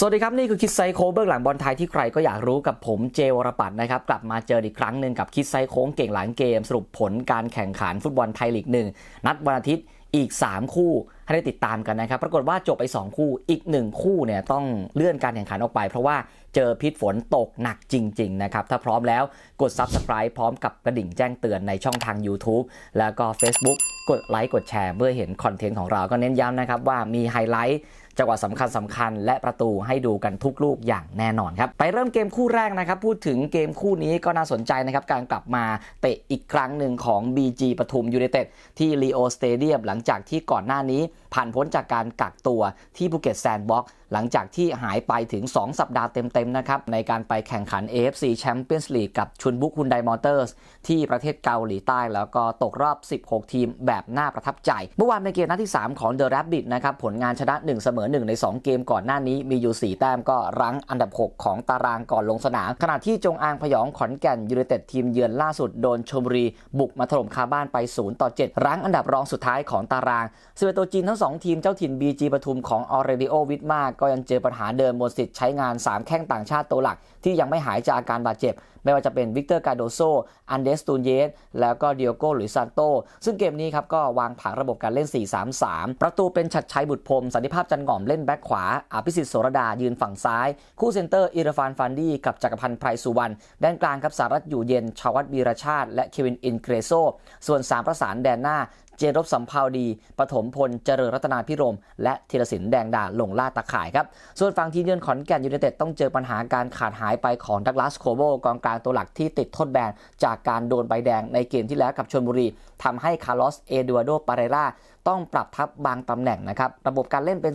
สวัสดีครับ นี่คือคิดไซโค้งเบื้องหลังบอลไทยที่ใครก็อยากรู้กับผมเจวรปัตน์นะครับ กลับมาเจออีกครั้งหนึ่งกับคิดไซโค้งเก่งหลังเกม สรุปผลการแข่งขันฟุตบอลไทยลีกหนึ่งนัดวันอาทิตย์อีก 3 คู่ให้ได้ติดตามกันนะครับ ปรากฏว่าจบไป 2 คู่อีก 1 คู่เนี่ยต้องเลื่อนการแข่งขันออกไป เพราะว่าเจอพิษฝนตกหนักจริง ๆ นะครับ ถ้าพร้อมแล้วกด Subscribe พร้อมกับกระดิ่งแจ้งเตือนในช่องทาง YouTube แล้วก็ Facebook กดไลค์กดแชร์เพื่อเห็นคอนเทนต์ของเราก็เน้นย้ำนะครับว่ามีไฮไลท์ จังหวะสำคัญสำคัญและประตูให้ดูกันทุกลูกอย่างแน่นอนครับไปเริ่มเกมคู่แรกนะครับพูดถึงเกมคู่นี้ก็น่าสนใจนะครับการกลับมาเตะอีกครั้งหนึ่งของ BG ปทุมยูไนเต็ดที่ลีโอสเตเดียมหลังจากที่ก่อนหน้านี้ผ่านพ้นจากการกักตัวที่ภูเก็ตแซนด์บ็อกซ์หลังจากที่หายไปถึง 2 สัปดาห์เต็มๆนะครับในการไปแข่งขัน AFC Champions League กับชุนบุกฮุนไดมอเตอร์สที่ประเทศเกาหลีใต้ แล้วก็ตกรอบ 16 ทีมแบบน่าประทับใจ เมื่อวานเป็นเกมนัดที่ 3 ของ The Rabbit นะครับผลงานชนะ 1 เสมอ1 ใน 2 เกมก่อนหน้านี้มีอยู่ 4 แต้มก็รั้งอันดับ 6 ของตารางก่อนลงสนาม ขณะที่จงอางพยองขอนแก่นยูไนเต็ดทีมเยือนล่าสุดโดนชมบุรี บุกมาถล่มคาบ้านไป 0 ต่อ 7 รั้งอันดับรองสุดท้ายของตารางสเวตัวจีนทั้ง 2 ทีมเจ้าถิ่น BG ปทุมของออเรดิโอวิทมาก็ยังเจอปัญหาเดิมบนสิทธิ์ใช้งาน 3 แข้งต่างชาติตัวหลักที่ยังไม่หายจากอาการบาดเจ็บ ไม่ว่าจะเป็นวิกเตอร์กาโดโซ อันเดสตูนเยส แล้วก็เดียโกหรือซานโต ซึ่งเกมนี้ครับก็วางผังระบบการเล่น 4-3-3 ประตูเป็นชัดชัยบุตรพรมสันติภาพจันหง่อมเล่นแบ็คขวา อภิสิทธิ์โสรดายืนฝั่งซ้าย คู่เซนเตอร์อิรฟานฟันดี้กับจักรพันธ์ไพรสุวรรณ ด้านกลางครับสารัตอยู่เย็น ชาวัตวีรชาติ และเควินอินเกรโซ ส่วนสามประสานแดนหน้า เจนรบสัมภาวดีปฐมพลเจริญรัตนาพิรม และธีรศินแดงดาลงล่าตะข่ายครับ ส่วนฝั่งทีมเยือนขอนแก่นยูเนเต็ดต้องเจอปัญหาการขาดหายไปของดักลาสโคโบกองกลางตัวหลักที่ติดโทษแบนจากการโดนใบแดงในเกมที่แล้วกับชลบุรีทำให้คาร์ลอสเอดูอโดปาเรรา ต้องปรับทับบางตำแหน่งนะครับ ระบบการเล่นเป็น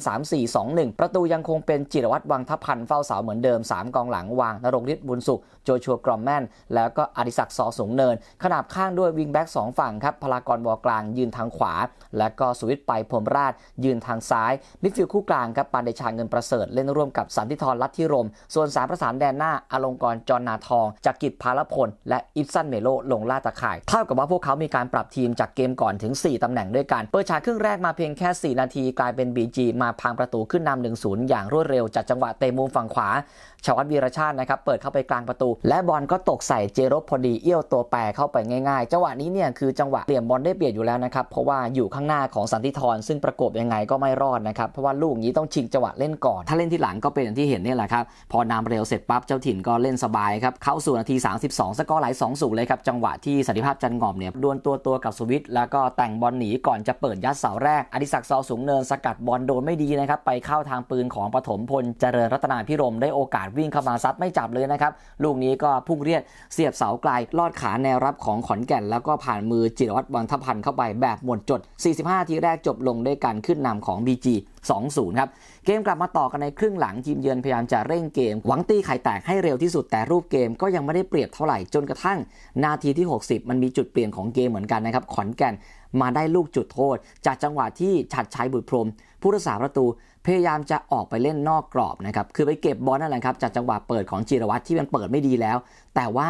3-4-2-1 ประตูยังคงเป็นจิรวัตรวังทัพพันธ์เฝ้าเสาเหมือนเดิม 3 กองหลังวางนรงฤทธิ์บุญสุข โจชัวกรอมแมน แล้วก็อดิศักดิ์ซอสูงเนิน ขนาบข้างด้วยวิงแบ็ก2ฝั่งครับพลากรวอกลางยืนทางขวา และก็สุวิทย์ไปพรมราชยืนทางซ้ายมิดฟิลด์คู่กลางครับปานเดชาเงินประเสริฐเล่นร่วมกับสันติธรลัทธิรม ส่วนสามประสานแดนหน้าอลงกรจรนาทองจากกิจพาลพล และอิฟซันเมโลลงล่าตะข่ายเท่ากับว่าพวกเขามีการปรับทีมจากเกมก่อนถึง 4ตำแหน่งด้วยกันเปิดฉากครึ่งแรกมาเพียงแค่ 4 นาทีกลายเป็น BG มาพังประตูขึ้นนำ1-0 อย่างรวดเร็วจากจังหวะเตะมุมฝั่งขวา ชวัตวีรชาตินะครับเปิดเข้าไปกลางประตู และบอลก็ตกใส่เจรบพอดีเอี้ยวตัวแปรเข้าไปง่ายๆจังหวะนี้เนี่ยคือจังหวะเปลี่ยนบอลได้เปรียบอยู่แล้วนะครับเพราะว่าอยู่ข้างหน้าของสันติธรซึ่งประกบยังไงก็ไม่รอดนะครับเพราะว่าลูกนี้ต้องชิงจังหวะเล่นก่อน ถ้าเล่นที่หลังก็เป็นอย่างที่เห็นนี่แหละครับพอนำเร็วเสร็จปั๊บเจ้าถิ่นก็เล่นสบายครับเข้าสู่นาที 32 สกอร์ไหล2 0เลยครับจังหวะที่สันติภาพจันงอมเนี่ยดวลตัวตัวกับสวิตแล้วก็แต่งบอลหนีก่อนจะเปิดยัดเสาแรกอดิศักดิ์ซอสูงเนินสกัดบอลโดนไม่ดีนะครับไปเข้าทางปืนของปฐมพลเจริญรัตนาพิรมได้โอกาสวิ่งเข้ามาซัดไม่จับเลยนะครับ ลูกนี้ก็พุ่งเรียดเสียบเสาไกล ลอดขาแนวรับของขอนแก่น แล้วก็ผ่านมือจิรวัตรวังทพันธ์เข้าไปแบบหมดจด 45 ทีแรกจบลงด้วยการขึ้นนำของ BG 2-0 ครับ เกมกลับมาต่อกันในครึ่งหลังทีมเยือนพยายามจะเร่งเกม หวังตีไข่แตกให้เร็วที่สุดแต่รูปเกมก็ยังไม่ได้เปรียบเท่าไหร่จนกระทั่ง นาทีที่ 60 มันมีจุดเปลี่ยนของเกมเหมือนกันนะครับขอนแก่นมาได้ลูกจุดโทษ จากจังหวะที่ฉัดชัยบุตรพรมผู้รักษาประตู พยายามจะออกไปเล่นนอกกรอบนะครับ คือไปเก็บบอลนั่นแหละครับจากจังหวะเปิดของจิรวัตรที่มันเปิดไม่ดีแล้ว แต่ว่า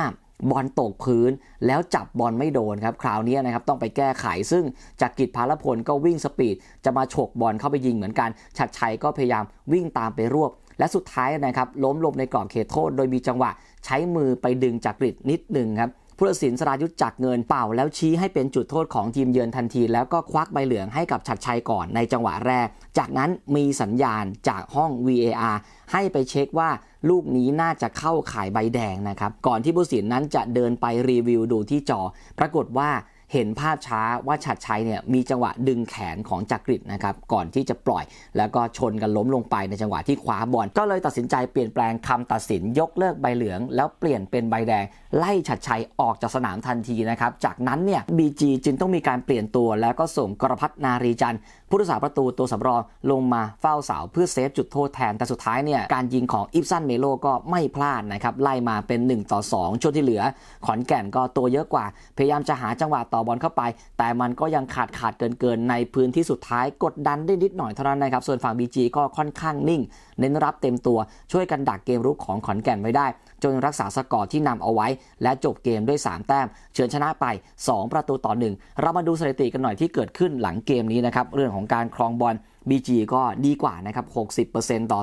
บอลตกพื้นแล้วจับบอลไม่โดนครับ คราวนี้นะครับต้องไปแก้ไข ซึ่งจากกิจพาลพลก็วิ่งสปีด จะมาฉกบอลเข้าไปยิงเหมือนกัน ชัดชัยก็พยายามวิ่งตามไปรวบ และสุดท้ายนะครับล้มลงในกรอบเขตโทษ โดยมีจังหวะใช้มือไปดึงจากกริดนิดหนึ่งครับ ผู้ตัดสินสรายุทธจักเงินเป่า แล้วชี้ให้เป็นจุดโทษของทีมเยือนทันที แล้วก็ควักใบเหลืองให้กับฉัดชัยก่อนในจังหวะแรก จากนั้นมีสัญญาณจากห้อง VAR ให้ไปเช็คว่าลูกนี้น่าจะเข้าข่ายใบแดงนะครับ ก่อนที่ผู้ตัดสินนั้นจะเดินไปรีวิวดูที่จอ ปรากฏว่า เห็นภาพช้าว่าชัดชัยเนี่ยมีจังหวะดึงแขนของจักริดนะครับก่อนที่จะปล่อยแล้วก็ชนกันล้มลงไปในจังหวะที่คว้าบอลก็เลยตัดสินใจเปลี่ยนแปลงคำตัดสินยกเลิกใบเหลือง แล้วเปลี่ยนเป็นใบแดง ไล่ชัดชัยออกจากสนามทันทีนะครับจากนั้นเนี่ยบีจีจึงต้องมีการเปลี่ยนตัวแล้วก็ส่งกรพัฒนารีจันทร์ ผู้รักษาประตูตัวสำรองลงมาเฝ้าเสาเพื่อเซฟจุดโทษแทนแต่สุดท้ายเนี่ยการยิงของอิฟซันเมโลก็ไม่พลาดนะครับไล่มาเป็น 1 ต่อ 2ช่วงที่เหลือ ขอนแก่นก็ตัวเยอะกว่า พยายามจะหาจังหวะต่อบอลเข้าไป แต่มันก็ยังขาดขาดเกินเกินในพื้นที่สุดท้ายกดดันได้นิดหน่อยเท่านั้นนะครับส่วนฝั่ง BG ก็ค่อนข้างนิ่ง เน้นรับเต็มตัวช่วยกันดักเกมรุกของขอนแก่นไว้ได้ จนรักษาสกอร์ที่นำเอาไว้ และจบเกมด้วย 3 แต้ม เฉือนชนะไป 2 ประตูต่อ 1 เรามาดูสถิติกันหน่อยที่เกิดขึ้นหลังเกมนี้นะครับเรื่องของการครองบอล BG ก็ดีกว่านะครับ 60%ต่อ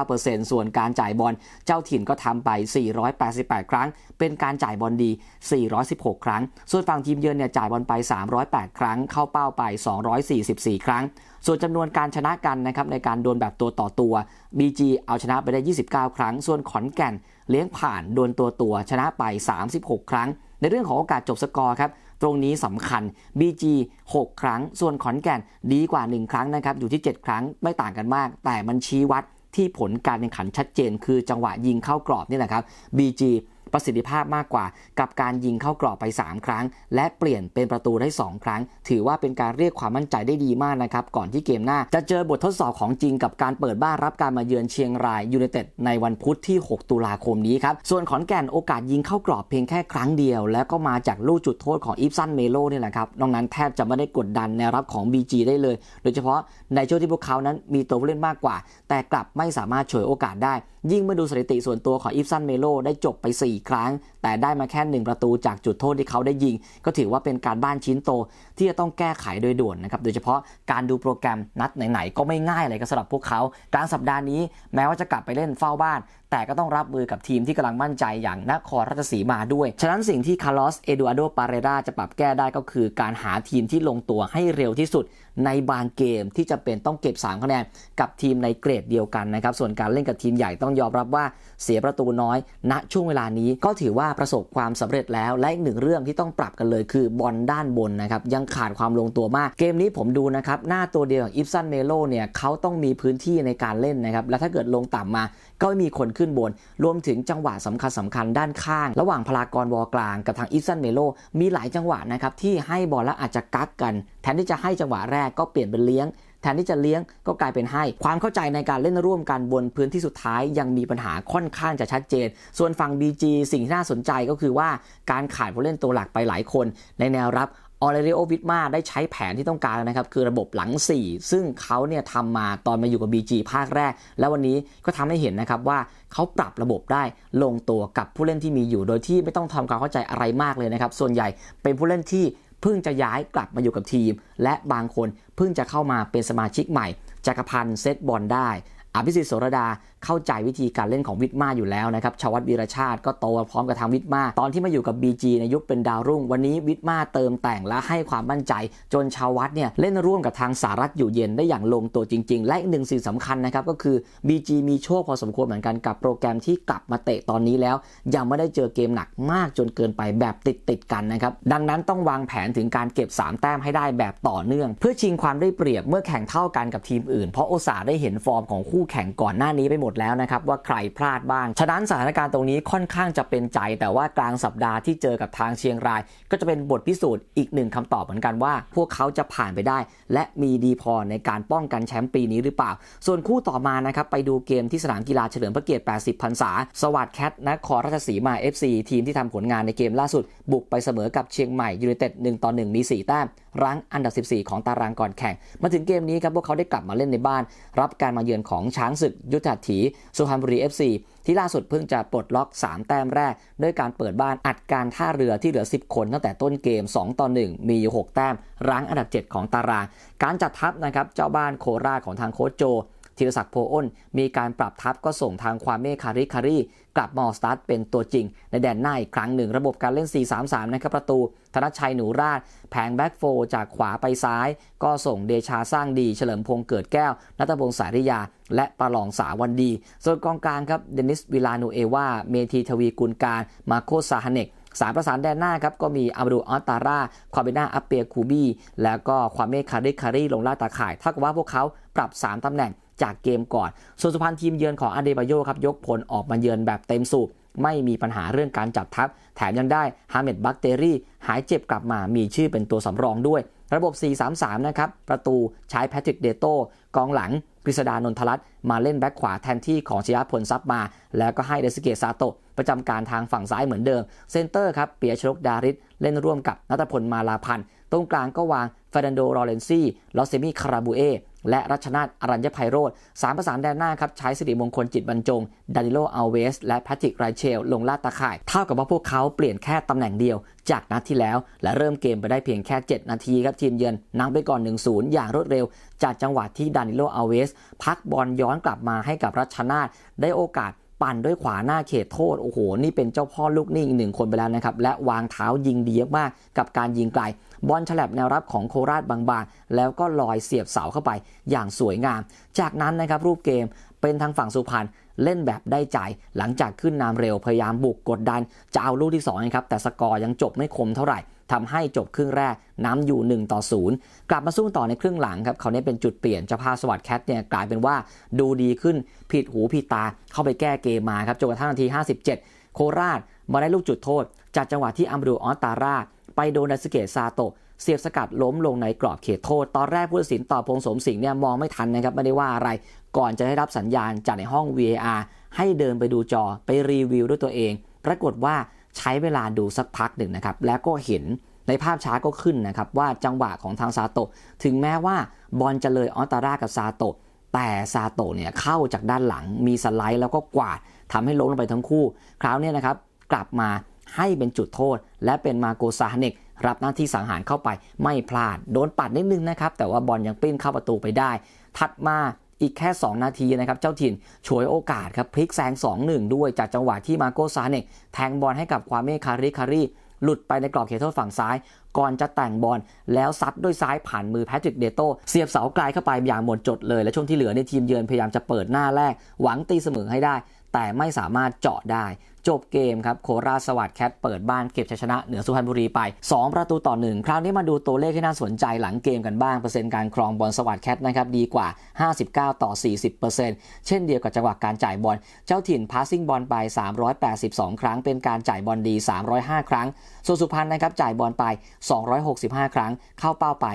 39%ส่วนการจ่ายบอลเจ้าถิ่นก็ทำไป 488 ครั้ง เป็นการจ่ายบอลดี 416 ครั้ง ส่วนฝั่งทีมเยือนเนี่ยจ่ายบอลไป 308 ครั้ง เข้าเป้าไป 244 ครั้ง ส่วนจำนวนการชนะกันนะครับในการดวลแบบตัวต่อตัว BG เอาชนะไปได้ 29 ครั้ง ส่วนขอนแก่นเลี้ยงผ่านดวลตัวตัวชนะไป 36 ครั้ง ในเรื่องของโอกาสจบสกอร์ครับ ตรงนี้สำคัญ BG 6 ครั้ง ส่วนขอนแก่นดีกว่า 1 ครั้งนะครับ อยู่ที่ 7 ครั้งไม่ต่างกันมาก แต่มันชี้วัดที่ผลการแข่งขันชัดเจน คือจังหวะยิงเข้ากรอบนี่แหละครับ BG ประสิทธิภาพมากกว่า กับการยิงเข้ากรอบไป 3 ครั้ง และเปลี่ยนเป็นประตูได้ 2 ครั้ง ถือว่าเป็นการเรียกความมั่นใจได้ดีมากนะครับก่อนที่เกมหน้า จะเจอบททดสอบของจริงกับการเปิดบ้านรับการมาเยือนเชียงรายยูไนเต็ดในวันพุธที่ 6 ตุลาคมนี้ครับส่วนขอนแก่นโอกาสยิงเข้ากรอบเพียงแค่ครั้งเดียว แล้วก็มาจากลูกจุดโทษของอีฟซันเมโลนี่แหละครับนอกนั้นแทบจะไม่ได้กดดันแนวรับของ BG ได้เลย โดยเฉพาะในช่วงที่พวกเขานั้นมีตัวผู้เล่นมากกว่า แต่กลับไม่สามารถฉวยโอกาสได้ ยิ่งเมื่อดูสถิติส่วนตัวของอีฟซันเมโลได้จบไป 4ครั้ง แต่ได้มาแค่ 1 ประตูจากจุดโทษที่เขาได้ยิง ก็ถือว่าเป็นการบ้านชิ้นโตที่จะต้องแก้ไขโดยด่วนนะครับ โดยเฉพาะการดูโปรแกรมนัดไหนๆ ก็ไม่ง่ายเลยก็สำหรับพวกเขา กลางสัปดาห์นี้แม้ว่าจะกลับไปเล่นเฝ้าบ้าน แต่ก็ต้องรับมือกับทีมที่กำลังมั่นใจอย่างนครราชสีมาด้วย ฉะนั้นสิ่งที่คาร์ลอสเอดูอาโดปาเรราจะปรับแก้ได้ก็คือการหาทีมที่ลงตัวให้เร็วที่สุดในบางเกมที่จะเป็นต้องเก็บ 3 คะแนนกับทีมในเกรดเดียวกันนะครับ ส่วนการเล่นกับทีมใหญ่ต้องยอมรับว่าเสียประตูน้อย ณช่วงเวลานี้ก็ถือว่าประสบความสำเร็จแล้ว และอีกหนึ่งเรื่องที่ต้องปรับกันเลยคือบอลด้านบนนะครับยังขาดความลงตัวมาก เกมนี้ผมดูนะครับหน้าตัวเดียวองอิฟซันเมโลเนี่ยเขาต้องมีพื้นที่ในการเล่นนะครับและถ้าเกิดลงต่ำมาก็ไม่มีคนขึ้นบน รวมถึงจังหวะสำคัญสำคัญด้านข้าง ระหว่างพลากรวอกลางกับทางอิฟซันเมโลมีหลายจังหวะนะครับที่ให้บอลแล้วอาจจะกักกัน แทนที่จะให้จังหวะแรกก็เปลี่ยนเป็นเลี้ยงแทนที่จะเลี้ยงก็กลายเป็นให้ ความเข้าใจในการเล่นร่วมกันบนพื้นที่สุดท้ายยังมีปัญหาค่อนข้างจะชัดเจน ส่วนฝั่ง BG สิ่งที่น่าสนใจก็คือว่าการขาดผู้เล่นตัวหลักไปหลายคนในแนวรับ ออเรริโอวิทมาได้ใช้แผนที่ต้องการนะครับ คือระบบหลัง 4 ซึ่งเขาเนี่ยทำมาตอนมาอยู่กับ BG ภาคแรก แล้ววันนี้ก็ทำให้เห็นนะครับว่าเขาปรับระบบได้ลงตัวกับผู้เล่นที่มีอยู่ โดยที่ไม่ต้องทำความเข้าใจอะไรมากเลยนะครับ ส่วนใหญ่เป็นผู้เล่นที่เพิ่งจะย้ายกลับมาอยู่กับทีม และบางคนเพิ่งจะเข้ามาเป็นสมาชิกใหม่จักรพันธ์เซตบอลได้อภิสิทธิ์โสรดา เข้าใจวิธีการเล่นของวิทมาอยู่แล้วนะครับชวัตวีรชาติก็โตพร้อมกับทางวิทมาตอนที่มาอยู่กับ BG ในยุคเป็นดาวรุ่ง วันนี้วิทมาเติมแต่งและให้ความมั่นใจ จนชาวัตเนี่ยเล่นร่วมกับทางสารัตอยู่เย็นได้อย่างลงตัวจริง ๆ และอีกหนึ่งสิ่งสำคัญนะครับก็คือ BG มีโชคพอสมควรเหมือนกันกับโปรแกรมที่กลับมาเตะตอนนี้แล้ว ยังไม่ได้เจอเกมหนักมากจนเกินไปแบบติดติดกันนะครับดังนั้นต้องวางแผนถึงการเก็บ 3 แต้มให้ได้แบบต่อเนื่อง เพื่อชิงความได้เปรียบเมื่อแข่งเท่ากันกับทีมอื่น เพราะโอซาได้เห็นฟอร์มของคู่แข่งก่อนหน้านี้ไปหมดแล้วนะครับว่าใครพลาดบ้าง ฉะนั้นสถานการณ์ตรงนี้ค่อนข้างจะเป็นใจ แต่ว่ากลางสัปดาห์ที่เจอกับทางเชียงราย ก็จะเป็นบทพิสูจน์อีกหนึ่งคำตอบเหมือนกันว่า พวกเขาจะผ่านไปได้ และมีดีพอในการป้องกันแชมป์ปีนี้หรือเปล่า ส่วนคู่ต่อมานะครับไปดูเกมที่สนามกีฬาเฉลิมพระเกียรติ 80 พรรษา สวัสดแคทนครราชสีมา FC ทีมที่ทำผลงานในเกมล่าสุด บุกไปเสมอกับเชียงใหม่ยูไนเต็ด1ต่อ1มี 4 แต้มรั้งอันดับ 14 ของตารางก่อนแข่ง มาถึงเกมนี้ครับพวกเขาได้กลับมาเล่นในบ้าน รับการมาเยือนของช้างศึกยุทธถีสุพรรณบุรี FC ที่ล่าสุดเพิ่งจะปลดล็อก 3 แต้มแรก ด้วยการเปิดบ้านอัดการท่าเรือที่เหลือ 10 คนตั้งแต่ต้นเกม 2 ต่อ 1 มีอยู่6แต้ม รั้งอันดับ 7 ของตาราง การจัดทัพนะครับเจ้าบ้านโคราชของทางโค้ชโจ ธีรศักดิ์โพอ้น มีการปรับทัพก็ส่งทางความเมฆคาริคารีกลับมอสตาร์ทเป็นตัวจริง ในแดนหน้าอีกครั้งหนึ่ง ระบบการเล่น 4-3-3 นะครับประตู ธนชัยหนูราช แผงแบ็กโฟจากขวาไปซ้าย ก็ส่งเดชาสร้างดี เฉลิมพงษ์เกิดแก้ว นัทพงศ์สาริยา และประลองสาวันดี ส่วนกองกลางครับเดนิสวิลานูเอวาเมทีทวีกุลการ มาโคซาฮเนกสามประสานแดนหน้าครับก็มีอับดูอัลตาร่าความเบน่าอัปเปียคูบี้แล้วก็ความเมฆคาริคารีลงล่าตาข่ายเท่ากับว่าพวกเขาปรับ 3 ตำแหน่ง จากเกมก่อน ส่วนสุพรรณทีมเยือนของอาเดบาโยครับยกผลออกมาเยือนแบบเต็มสูบไม่มีปัญหาเรื่องการจับทัพ แถมยังได้ฮาเมดบักเตอรี่ หายเจ็บกลับมามีชื่อเป็นตัวสำรองด้วย ระบบ 4-3-3 นะครับ ประตูใช้แพทริกเดโต้กองหลังกฤษดานนทรัตน์มาเล่นแบ็คขวาแทนที่ของชยพลซับมา แล้วก็ให้เดสเกตซาโตะประจำการทางฝั่งซ้ายเหมือนเดิม เซนเตอร์ครับเปียชลกดาริสเล่นร่วมกับนัทพลมาลาพันธ์ตรงกลางก็วางเฟรนโดโรเลนซี่ลอสเซมิคาราบูเอ และรัชนาทอรัญญภัยโรธสามประสานแดนหน้าครับใช้สิริมงคลจิตบรรจง ดานิโลอัลเวส และแพทริกไรเชล ลงลาดตาข่าย เท่ากับว่าพวกเขาเปลี่ยนแค่ตำแหน่งเดียว จากนัดที่แล้ว และเริ่มเกมไปได้เพียงแค่ 7 นาทีครับทีมเยือนนำไปก่อน 1-0 อย่างรวดเร็ว จากจังหวะที่ดานิโลอัลเวส พักบอลย้อนกลับมาให้กับรัชนาทได้โอกาส ปั่นด้วยขวาหน้าเขตโทษโอ้โหนี่เป็นเจ้าพ่อลูกนิ่งอีกหนึ่งคนไปแล้วนะครับและวางเท้ายิงดีมากกับการยิงไกลบอลฉลับแนวรับของโคราชบางๆ แล้วก็ลอยเสียบเสาเข้าไปอย่างสวยงาม จากนั้นนะครับรูปเกมเป็นทางฝั่งสุพรรณเล่นแบบได้ใจหลังจากขึ้นนำเร็วพยายามบุกกดดัน จะเอาลูกที่2นะครับแต่สกอร์ยังจบไม่คมเท่าไหร่ ทำให้จบครึ่งแรกน้ำอยู่ 1 ต่อ 0 กลับมาสู้ต่อในครึ่งหลังครับเขาเนี้เป็นจุดเปลี่ยนเจ้าภาพสวัสด์แคทเนี่ยกลายเป็นว่าดูดีขึ้นผิดหูผิดตาเข้าไปแก้เกมมาครับจนกระทั่งนาที 57 โคราชมาได้ลูกจุดโทษ จากจังหวะที่อัมบรูออตาร่าไปโดนดัสเกตซาโตเสียบสกัดล้มลงในกรอบเขตโทษ ตอนแรกผู้ตัดสินต่อพงษ์สมสิงห์เนี่ยมองไม่ทันนะครับไม่ได้ว่าอะไร ก่อนจะได้รับสัญญาณจากในห้อง VAR ให้เดินไปดูจอไปรีวิวด้วยตัวเอง ปรากฏว่า ใช้เวลาดูสักพักหนึ่งนะครับ แล้วก็เห็นในภาพช้าก็ขึ้นนะครับ ว่าจังหวะของทางซาโตะถึงแม้ว่าบอลจะเลยออตาร่ากับซาโตะแต่ซาโตะเนี่ยเข้าจากด้านหลังมีสไลด์แล้วก็กวาดทำให้ล้มลงไปทั้งคู่ คราวนี้นะครับ กลับมาให้เป็นจุดโทษ และเป็นมาโกซาฮเนกรับหน้าที่สังหารเข้าไปไม่พลาด โดนปัดนิดนึงนะครับ แต่ว่าบอลยังปิ้นเข้าประตูไปได้ ถัดมา อีกแค่ 2 นาทีนะครับ เจ้าถิ่นฉวยโอกาสครับพลิกแซง 2-1 ด้วยจากจังหวะที่มาโกซาเนกแทงบอลให้กับความเมคาริคารีหลุดไปในกรอบเขตโทษฝั่งซ้าย ก่อนจะแต่งบอลแล้วซัดด้วยซ้ายผ่านมือแพทริกเดโตเสียบเสาไกลเข้าไปอย่างหมดจดเลย และช่วงที่เหลือในทีมเยือนพยายามจะเปิดหน้าแรก หวังตีเสมอให้ได้ แต่ไม่สามารถเจาะได้ จบเกมครับโคราชสวัสดิ์แคทเปิดบ้านเก็บชัยชนะเหนือสุพรรณบุรีไป 2 ประตูต่อ 1 คราวนี้มาดูตัวเลขที่น่าสนใจหลังเกมกันบ้าง เปอร์เซ็นต์การครองบอลสวัสดิ์แคทนะครับดีกว่า 59 ต่อ 40%เช่นเดียวกับจังหวะการจ่ายบอล เจ้าถิ่นพาสซิ่งบอลไป 382 ครั้ง เป็นการจ่ายบอลดี 305 ครั้งส่วนสุพรรณนะครับจ่ายบอลไป 265 ครั้ง เข้าเป้าไป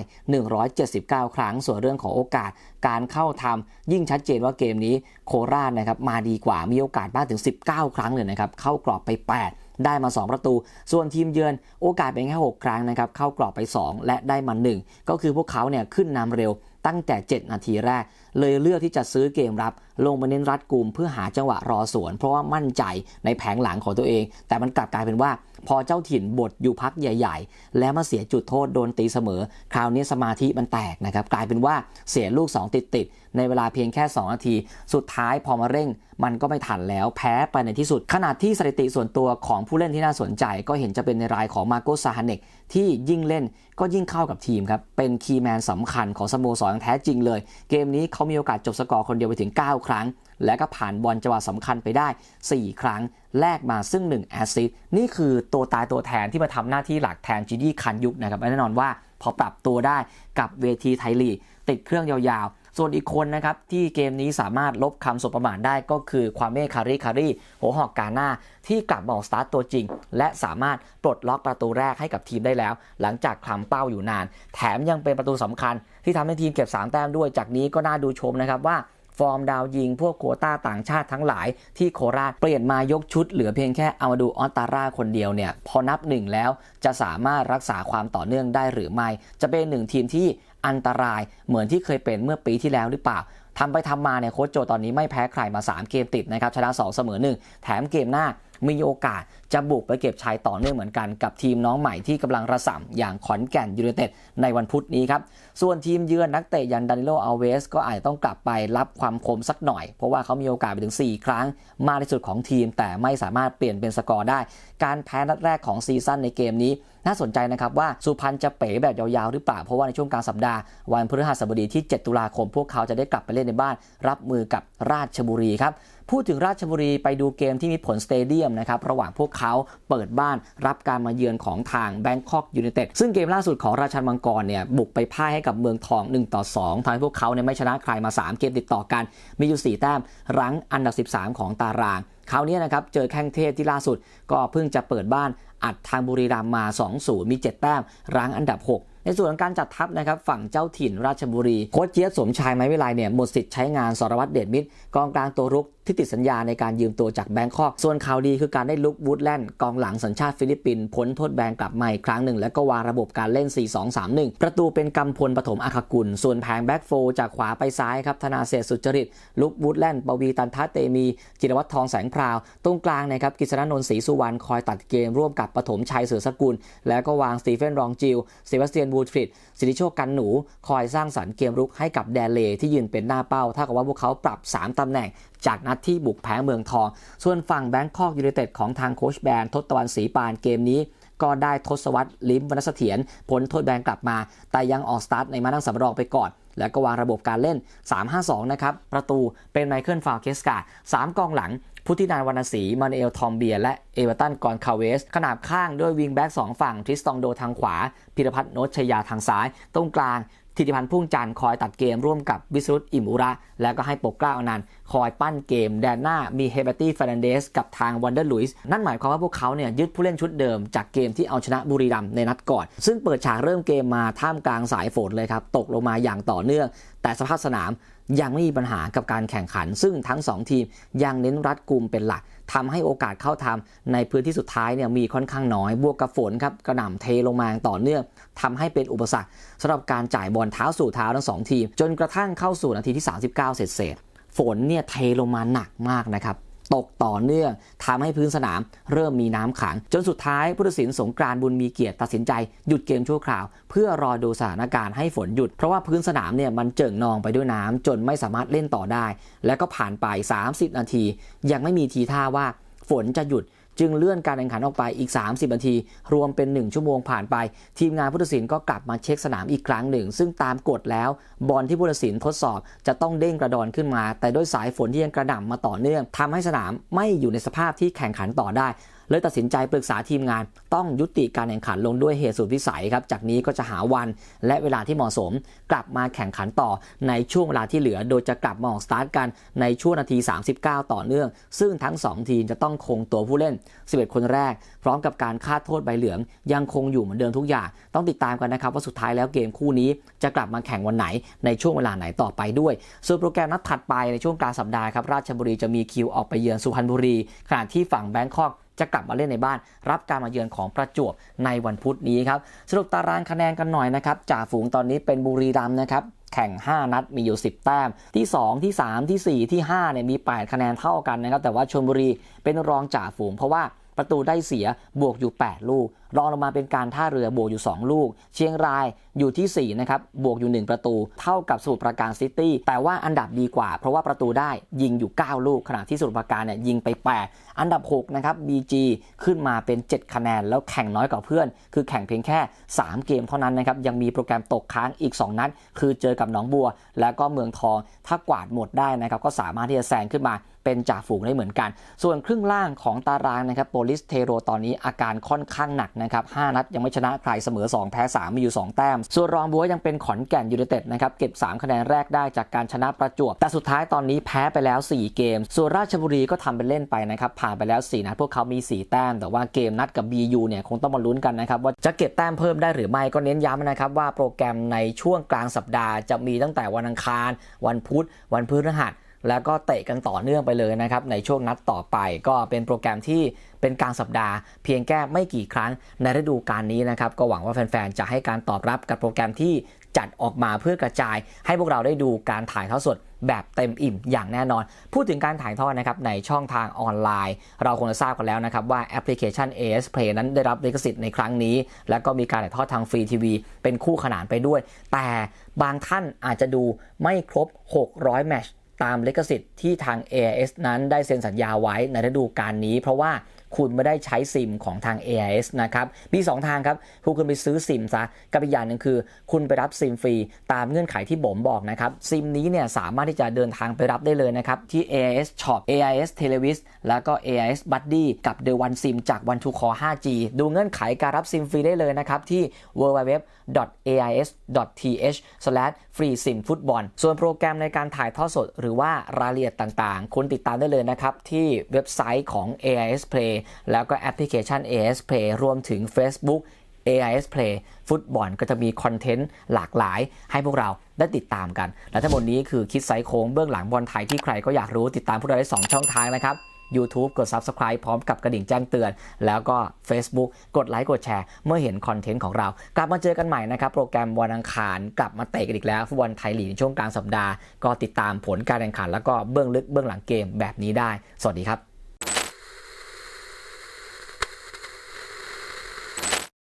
179 ครั้ง ส่วนเรื่องของโอกาสการเข้าทำยิ่งชัดเจนว่าเกมนี้โคราชนะครับมาดีกว่ามีโอกาสมากถึง 19 ครั้งเลยนะครับเข้ากรอบไป 8 ได้มา 2 ประตู ส่วนทีมเยือนโอกาสเป็นแค่ 6 ครั้งนะครับเข้ากรอบไป 2 และได้มา 1 ก็คือพวกเขาเนี่ยขึ้นนำเร็วตั้งแต่ 7 นาทีแรกเลยเลือกที่จะซื้อเกมรับ ลงมาเน้นรัดกลุ่มเพื่อหาจังหวะรอสวน เพราะว่ามั่นใจในแผงหลังของตัวเอง แต่มันกลับกลายเป็นว่า พอเจ้าถิ่นบดอยู่พักใหญ่ ๆ แล้วมาเสียจุดโทษโดนตีเสมอ คราวนี้สมาธิมันแตกนะครับกลายเป็นว่าเสียลูก 2 ติดติดๆในเวลาเพียงแค่ 2 นาที สุดท้ายพอมาเร่ง มันก็ไม่ทันแล้วแพ้ไปในที่สุด ขนาดที่สถิติส่วนตัวของผู้เล่นที่น่าสนใจ ก็เห็นจะเป็นในรายของมาโกซาฮาเนกที่ยิ่งเล่นก็ยิ่งเข้ากับทีมครับเป็นคีย์แมนสำคัญของสโมสรองแท้จริงเลย เกมนี้เขามีโอกาสจบสกอร์คนเดียวไปถึง 9 ครั้ง และก็ผ่านบอลจังหวะสำคัญไปได้ 4 ครั้ง แลกมาซึ่ง 1 แอสซิสต์นี่คือตัวตายตัวแทนที่มาทำหน้าที่หลักแทนจีดี้คันยุกนะครับแน่นอนว่าพอปรับตัวได้กับเวทีไทยลีกติดเครื่องยาว ส่วนอีกคนนะครับที่เกมนี้สามารถลบคำสบประมาทได้ก็คือความเมฆคารีคารีหัวหอกกาหน้าที่กลับมาออกสตาร์ตตัวจริง และสามารถปลดล็อกประตูแรกให้กับทีมได้แล้ว หลังจากคลำเป้าอยู่นาน แถมยังเป็นประตูสำคัญ ที่ทำให้ทีมเก็บ 3 แต้มด้วย จากนี้ก็น่าดูชมนะครับว่าฟอร์มดาวยิงพวกโควต้าต่างชาติทั้งหลายที่โคราชเปลี่ยนมายกชุดเหลือเพียงแค่เอามาดูออสตาร่าคนเดียวเนี่ย พอนับหนึ่งแล้วจะสามารถรักษาความต่อเนื่องได้หรือไม่ จะเป็นหนึ่งทีมที่ อันตรายเหมือนที่เคยเป็นเมื่อปีที่แล้วหรือเปล่าทำไปทำมาเนี่ยโค้ชโจตอนนี้ไม่แพ้ใครมา 3 เกมติดนะครับชนะ2เสมอ1แถมเกมหน้า มีโอกาสจะบุกไปเก็บชัยต่อเนื่องเหมือนกันกับทีมน้องใหม่ที่กำลังระส่ำอย่างขอนแก่นยูไนเต็ดในวันพุธนี้ครับ ส่วนทีมเยือนนักเตะยันดานิโลอัลเวส ก็อาจจะต้องกลับไปรับความคมสักหน่อย เพราะว่าเขามีโอกาสไปถึง 4 ครั้งมากที่สุดของทีม แต่ไม่สามารถเปลี่ยนเป็นสกอร์ได้ การแพ้นัดแรกของซีซั่นในเกมนี้ น่าสนใจนะครับว่าสุพรรณจะเป๋แบบยาวๆหรือเปล่าเพราะว่าในช่วงกลางสัปดาห์วันพฤหัสบดีที่ 7 ตุลาคม พวกเขาจะได้กลับไปเล่นในบ้าน รับมือกับราชบุรีครับ พูดถึงราชบุรีไปดูเกมที่มีผลสเตเดียมนะครับระหว่างพวกเขาเปิดบ้านรับการมาเยือนของทางแบงคอกยู n นเต็ดซึ่งเกมล่าสุดของราชันมังกรเนี่ยบุกไปพ่ายให้กับเมืองทอง 1 ต่อ 2ทำให้พวกเขาเนี่ยไม่ชนะใครมา 3 เกมติดต่อกัน มีอยู่ 4 แต้มรั้งอันดับ 13 ของตารางคราวนี้นะครับเจอแข้งเทพที่ล่าสุด ก็เพิ่งจะเปิดบ้านอัดทางบุรีรัมย์มา 2-0 มี 7 แต้มรั้งอันดับ 6ในส่วนของการจัดทัพนะครับฝั่งเจ้าถิ่นราชบุรี โค้ชเจี๊ยบสมชายไม้วิไลเนี่ยหมดสิทธิ์ใช้งานสรวัตรเดชมิตรกองกลางตัวรุก ที่ติดสัญญาในการยืมตัวจากแบงคอก ส่วนข่าวดีคือการได้ลุกวูดแลนด์กองหลังสัญชาติฟิลิปปินส์พ้นโทษแบนกลับมาอีกครั้งหนึ่ง แล้วก็วางระบบการเล่น 4-2-3-1 ประตูเป็นกำพลปฐมอาคากุล ส่วนแผงแบ็กโฟจากขวาไปซ้ายครับธนาเศษสุจริต ลุกวูดแลนด์ปวีตันทัตเตมี จิรวัตรทองแสงพราว ตรงกลางนะครับกิษณนนท์ศรีสุวรรณคอยตัดเกมร่วมกับปฐมชัยเสือสกุล แล้วก็วางสตีเฟนรองจิลเซบาสเตียนบูทริดสิริโชคกันหนู คอยสร้างสรรค์เกมรุกให้กับแดเลที่ยืนเป็นหน้าเป้าถ้ากับว่าพวกเขาปรับ 3ตำแหน่งจากนัดที่บุกแพ้เมืองทอง ส่วนฝั่งแบงคอกยูไนเต็ดของทางโคชแบนทศตวรรณศรีปานเกมนี้ก็ได้ทศวรรษลิมวรรณเสถียรพ้นโทษแบนกลับมา แต่ยังออกสตาร์ทในมานั่งสำรองไปก่อน แล้วก็วางระบบการเล่น 3-5-2 นะครับ ประตูเป็นไมเคิลฟาวเคสกา3กองหลัง พุทธินานวรรณศรีมานเอลทอมเบีย และเอเวอร์ตันกอนคาเวส ขนาบข้างด้วยวิงแบ็ก2ฝั่ง ทริสตองโดทางขวา พิรพัฒน์โนชยาทางซ้าย ตรงกลาง ธิติพันธ์พุ่งจันทร์คอยตัดเกมร่วมกับวิสุทธิ์อิมุระ แล้วก็ให้ปกกล้าอนันต์คอยปั้นเกม แดนหน้ามีเฮเบตี้ฟรนันเดสกับทางวันเดอร์ลุยส์นั่นหมายความว่าพวกเขาเนี่ยยึดผู้เล่นชุดเดิมจากเกมที่เอาชนะบุรีรัมย์ในนัดก่อน ซึ่งเปิดฉากเริ่มเกมมาท่ามกลางสายฝนเลยครับตกลงมาอย่างต่อเนื่อง แต่สภาพสนาม ยังไม่มีปัญหากับการแข่งขัน ซึ่งทั้ง 2 ทีมยังเน้นรัดกุมเป็นหลักทำให้โอกาสเข้าทำในพื้นที่สุดท้ายเนี่ยมีค่อนข้างน้อยบวกกับฝนครับกระหน่ำเทลงมาต่อเนื่องทำให้เป็นอุปสรรคสำหรับการจ่ายบอลเท้าสู่เท้าทั้งสองทีม จนกระทั่งเข้าสู่นาทีที่ 39เศษๆฝนเนี่ยเทลงมาหนักมากนะครับ ตกต่อเนื่องทำให้พื้นสนามเริ่มมีน้ำขัง จนสุดท้ายผู้ตัดสินสงกรานบุญมีเกียรติตัดสินใจหยุดเกมชั่วคราว เพื่อรอดูสถานการณ์ให้ฝนหยุด เพราะว่าพื้นสนามเนี่ยมันเจิ่งนองไปด้วยน้ำจนไม่สามารถเล่นต่อได้ และก็ผ่านไป 30 นาที ยังไม่มีทีท่าว่าฝนจะหยุด จึงเลื่อนการแข่งขันออกไปอีก 30 นาที รวมเป็น 1 ชั่วโมงผ่านไป ทีมงานผู้ตัดสินก็กลับมาเช็คสนามอีกครั้งหนึ่ง ซึ่งตามกฎแล้ว บอลที่ผู้ตัดสินทดสอบจะต้องเด้งกระดอนขึ้นมา แต่ด้วยสายฝนที่ยังกระหน่ำมาต่อเนื่องทำให้สนามไม่อยู่ในสภาพที่แข่งขันต่อได้ เลยตัดสินใจปรึกษาทีมงาน ต้องยุติการแข่งขันลงด้วยเหตุสุดวิสัยครับ จากนี้ก็จะหาวันและเวลาที่เหมาะสม กลับมาแข่งขันต่อในช่วงเวลาที่เหลือ โดยจะกลับมาออกสตาร์ทกันในช่วงนาที 39 ต่อเนื่อง ซึ่งทั้ง 2 ทีมจะต้องคงตัวผู้เล่น 11 คนแรก พร้อมกับการคาดโทษใบเหลือง ยังคงอยู่เหมือนเดิมทุกอย่างต้องติดตามกันนะครับว่าสุดท้ายแล้วเกมคู่นี้จะกลับมาแข่งวันไหนในช่วงเวลาไหนต่อไปด้วยส่วนโปรแกรมนัดถัดไปในช่วงกลางสัปดาห์ครับราชบุรีจะมีคิวออกไปเยือนสุพรรณบุรีขณะที่ฝั่งแบงคอก จะกลับมาเล่นในบ้าน รับการมาเยือนของประจวบในวันพุธนี้ครับสรุปตารางคะแนนกันหน่อยนะครับจ่าฝูงตอนนี้เป็นบุรีรัมย์นะครับแข่ง 5 นัดมีอยู่ 10 แต้ม ที่ 2 ที่ 3 ที่ 4 ที่5เนี่ยมี 8 คะแนนเท่ากันนะครับ แต่ว่าชลบุรีเป็นรองจ่าฝูงเพราะว่า ประตูได้เสียบวกอยู่ 8 ลูก รองลงมาเป็นการท่าเรือบวกอยู่ 2 ลูก เชียงรายอยู่ที่ 4 นะครับ บวกอยู่ 1 ประตู เท่ากับสมุทรปราการซิตี้ แต่ว่าอันดับดีกว่า เพราะว่าประตูได้ยิงอยู่ 9 ลูก ขณะที่สมุทรปราการเนี่ยยิงไป 8 อันดับ 6 นะครับ BG ขึ้นมาเป็น 7 คะแนน แล้วแข่งน้อยกว่าเพื่อน คือแข่งเพียงแค่ 3 เกมเท่านั้นนะครับ ยังมีโปรแกรมตกค้างอีก 2 นัด คือเจอกับหนองบัว แล้วก็เมืองทอง ถ้ากวาดหมดได้นะครับ ก็สามารถที่จะแซงขึ้นมา เป็นจ่าฝูงได้เหมือนกัน ส่วนครึ่งล่างของตารางนะครับโปลิสเทโรตอนนี้อาการค่อนข้างหนักนะครับ5นัดยังไม่ชนะใครเสมอ 2 แพ้ 3 มีอยู่ 2 แต้ม ส่วนรองบัวยังเป็นขอนแก่นยูไนเต็ดนะครับเก็บ 3 คะแนนแรกได้จากการชนะประจวบ แต่สุดท้ายตอนนี้แพ้ไปแล้ว 4 เกม ส่วนราชบุรีก็ทำเป็นเล่นไปนะครับผ่านไปแล้ว 4 นัดพวกเขามี 4 แต้ม แต่ว่าเกมนัดกับ BU เนี่ยคงต้องมาลุ้นกันนะครับว่าจะเก็บแต้มเพิ่มได้หรือไม่ก็เน้นย้ำนะครับว่าโปรแกรมในช่วงกลางสัปดาห์จะมีตั้งแต่วันอังคาร วันพุธ วันพฤหัส แล้วก็เตะกันต่อเนื่องไปเลยนะครับในช่วงนัดต่อไปก็เป็นโปรแกรมที่เป็นกลางสัปดาห์เพียงแค่ไม่กี่ครั้งในฤดูกาลนี้นะครับก็หวังว่าแฟนๆจะให้การตอบรับกับโปรแกรมที่จัดออกมาเพื่อกระจาย ให้พวกเราได้ดูการถ่ายทอดสดแบบเต็มอิ่มอย่างแน่นอน พูดถึงการถ่ายทอดนะครับในช่องทางออนไลน์ เราคงจะทราบกันแล้วนะครับว่าแอปพลิเคชัน AS Play นั้นได้รับลิขสิทธิ์ในครั้งนี้ แล้วก็มีการถ่ายทอดทางฟรีทีวีเป็นคู่ขนานไปด้วย แต่บางท่านอาจจะดูไม่ครบ 600 แมตช์ ตามลิขสิทธิ์ที่ทาง AIS นั้นได้เซ็นสัญญาไว้ในฤดูกาลนี้ เพราะว่าคุณไม่ได้ใช้ซิมของทาง AIS นะครับ มี 2 ทางครับคุณไปซื้อซิมซะกับอีกอย่างหนึ่งคือ คุณไปรับซิมฟรีตามเงื่อนไขที่ผมบอกนะครับ ซิมนี้เนี่ยสามารถที่จะเดินทางไปรับได้เลยนะครับ ที่ AIS Shop AIS Televis แล้วก็ AIS Buddy กับ The One SIM จาก One to Call 5G ดูเงื่อนไขการรับซิมฟรีได้เลยนะครับที่ www.ais.th www ais.th/free sim ฟุตบอล ส่วนโปรแกรมในการถ่ายทอดสด หรือว่ารายละเอียดต่างๆ คุณติดตามได้เลยนะครับ ที่เว็บไซต์ของ AIS Play แล้วก็แอปพลิเคชัน AIS Play รวมถึง Facebook AIS Play ฟุตบอลก็จะมีคอนเทนต์หลากหลายให้พวกเราได้ติดตามกัน และทั้งหมดนี้คือคิดไซโค้งเบื้องหลังบอลไทยที่ใครก็อยากรู้ติดตามพวกเราได้ 2 ช่องทางนะครับ YouTube กด Subscribe พร้อมกับกระดิ่งแจ้งเตือน แล้วก็ Facebook กดไลค์กดแชร์ เมื่อเห็นคอนเทนต์ของเรา กลับมาเจอกันใหม่นะครับ โปรแกรมวันอังคารกลับมาเตะกันอีกแล้วฟุตบอลไทยลีกในช่วงกลางสัปดาห์ ก็ติดตามผลการแข่งขัน แล้วก็เบื้องลึกเบื้องหลังเกมแบบนี้ได้ สวัสดีครับ